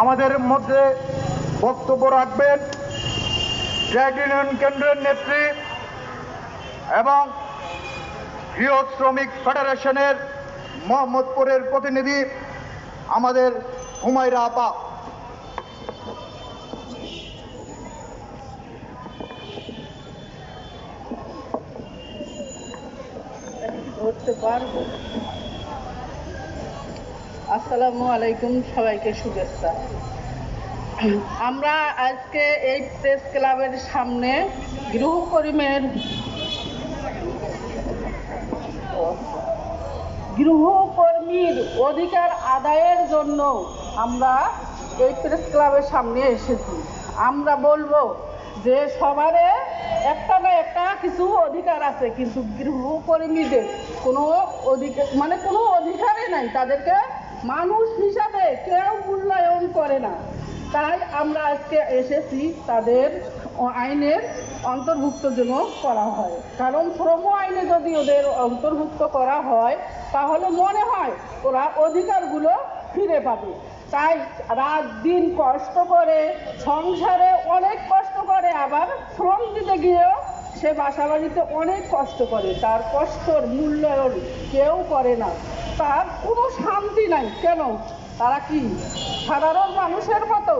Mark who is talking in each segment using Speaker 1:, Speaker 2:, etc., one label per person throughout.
Speaker 1: আমাদের মধ্যে বক্তব্য রাখবেন। ট্রেড ইউনিয়ন কেন্দ্রের নেত্রী এবং গৃহ শ্রমিক ফেডারেশনের মোহাম্মদপুরের প্রতিনিধি আমাদের হুমায়রা আপা।
Speaker 2: ধরতে পারব আসসালামু আলাইকুম, সবাইকে শুভেচ্ছা। আমরা আজকে এই প্রেস ক্লাবের সামনে গৃহকর্মীর গৃহকর্মীর অধিকার আদায়ের জন্য আমরা এই প্রেস ক্লাবের সামনে এসেছি। আমরা বলব যে সবারে একটা না একটা কিছু অধিকার আছে, কিন্তু গৃহকর্মীদের কোনো অধিকার মানে কোনো অধিকারই নাই তাদেরকে মানুষ হিসাবে কেউ মূল্যায়ন করে না। তাই আমরা আজকে এসেছি তাদের আইনের অন্তর্ভুক্ত যেন করা হয়। কারণ শ্রম আইনে যদি ওদের অন্তর্ভুক্ত করা হয়, তাহলে মনে হয় ওরা অধিকারগুলো ফিরে পাবে। তাই রাত দিন কষ্ট করে, সংসারে অনেক কষ্ট করে, আবার শ্রম দিতে গিয়েও সে বাসা বাড়িতে অনেক কষ্ট করে। তার কষ্টর মূল্যায়ন কেউ করে না। তার কোনো শান্তি নাই। কেন? তারা কি সাধারণ মানুষের মতো?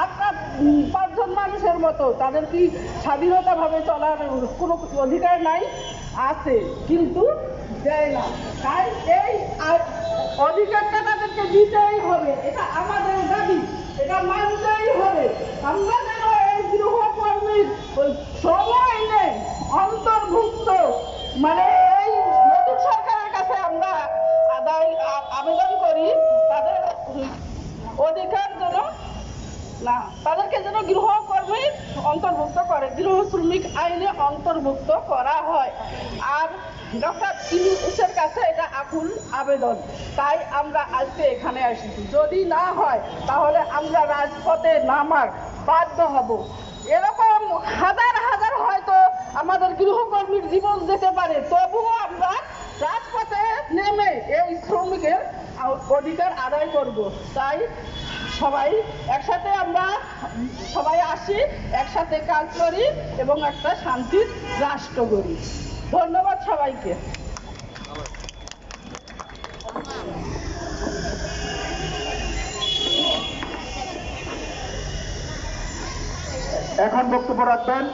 Speaker 2: আর পাঁচজন মানুষের মতো? তাদের কি স্বাধীনতাভাবে চলার কোনো অধিকার নাই? আছে, কিন্তু দেয় না। তাই এই অধিকারটা তাদেরকে দিতেই হবে। এটা আমাদের দাবি। এটা মানতেই হবে। আমরা যেন শ্রমিক আইনে অন্তর্ভুক্ত করা হয়। আর ডক্টর ইউনুসের কাছে এটা আকুল আবেদন। তাই আমরা আজকে এখানে এসেছি। যদি না হয়, তাহলে আমরা রাজপথে নামার বাধ্য হব। এরকম হাজার হাজার হয়তো আমাদের গৃহকর্মীর জীবন যেতে পারে, তবুও আমরা রাজপথে নেমে এই শ্রমিকের অধিকার আদায় করব। তাই সবাই একসাথে আমরা সবাই আসি, একসাথে কাজ করি এবং একটা শান্তির রাষ্ট্র করি ধন্যবাদ সবাইকে।
Speaker 1: এখন বক্তব্য রাখবেন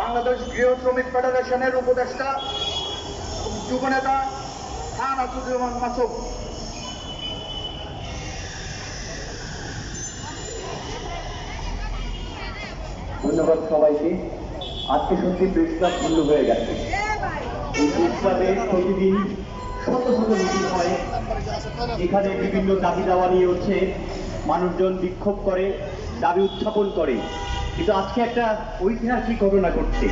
Speaker 1: বাংলাদেশ গৃহ শ্রমিক ফেডারেশনের উপদেষ্টা যুবনেতা খান আসাদুজ্জামান মাসুদ।
Speaker 3: ধন্যবাদ সবাইকে। আজকে সত্যি প্রেস ক্লাব পূর্ণ হয়ে গেছে। এই প্রেস ক্লাবে প্রতিদিন শত শত মিটিং হয়। এখানে বিভিন্ন দাবি দাওয়া নিয়ে হচ্ছে মানুষজন বিক্ষোভ করে, দাবি উত্থাপন করে। কিন্তু আজকে একটা ঐতিহাসিক ঘটনা ঘটছে।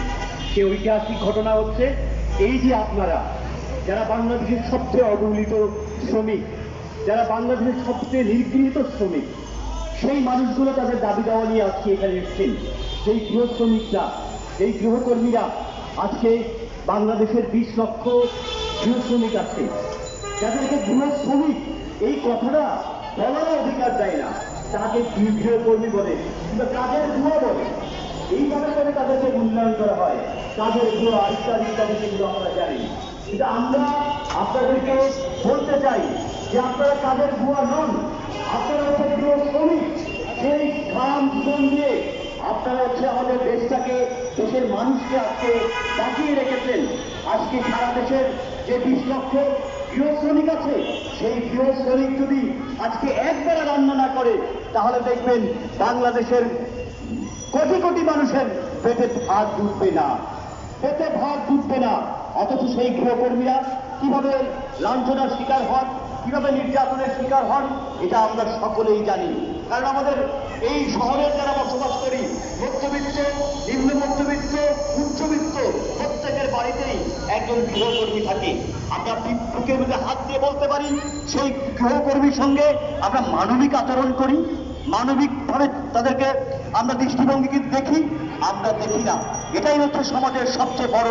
Speaker 3: সে ঐতিহাসিক ঘটনা হচ্ছে এই যে আপনারা, যারা বাংলাদেশের সবচেয়ে অবহেলিত শ্রমিক, যারা বাংলাদেশের সবচেয়ে নিগৃহীত শ্রমিক সেই মানুষগুলো তাদের দাবি দেওয়া নিয়ে আজকে এখানে এসছেন। সেই গৃহ শ্রমিকরা এই গৃহকর্মীরা আজকে বাংলাদেশের বিশ লক্ষ গৃহ শ্রমিক আছে। যাদেরকে গৃহ শ্রমিক এই কথাটা বলার অধিকার দেয় না। তাকে গৃহকর্মী বলে কিন্তু কাজের ধোয়া বলে। এইভাবে করে তাদেরকে মূল্যায়ন করা হয়। কাজের ধোয়া ইত্যাদি ইত্যাদি সেগুলো আমরা জানি কিন্তু আমরা আপনাদেরকে বলতে চাই যে আপনারা কাজের ধোয়া নন? আপনারা হচ্ছে গৃহ শ্রমিক। সেই ঘাম শ্রম দিয়ে আপনারা হচ্ছে আমাদের দেশটাকে, দেশের মানুষকে আজকে বাঁচিয়ে রেখেছেন। আজকে সারা দেশের যে বিশ লক্ষ গৃহ শ্রমিক আছে, সেই গৃহ শ্রমিক যদি আজকে একবেলা রান্না না করে, তাহলে দেখবেন বাংলাদেশের কোটি কোটি মানুষের পেটে ভাত জুটবে না। পেটে ভাত জুটবে না। অথচ সেই গৃহকর্মীরা কীভাবে লাঞ্ছনার শিকার হন, কীভাবে নির্যাতনের শিকার হন, এটা আমরা সকলেই জানি। কারণ আমাদের এই শহরের যারা বসবাস করি, মধ্যবিত্ত, নিম্ন মধ্যবিত্ত, উচ্চবিত্ত, প্রত্যেকের বাড়িতেই একজন গৃহকর্মী থাকে। আমরা বুকের মধ্যে হাত দিয়ে বলতে পারি, সেই গৃহকর্মীর সঙ্গে আমরা মানবিক আচরণ করি মানবিকভাবে তাদেরকে আমরা দৃষ্টিভঙ্গি দেখি আমরা দেখি না। এটাই হচ্ছে সমাজের সবচেয়ে বড়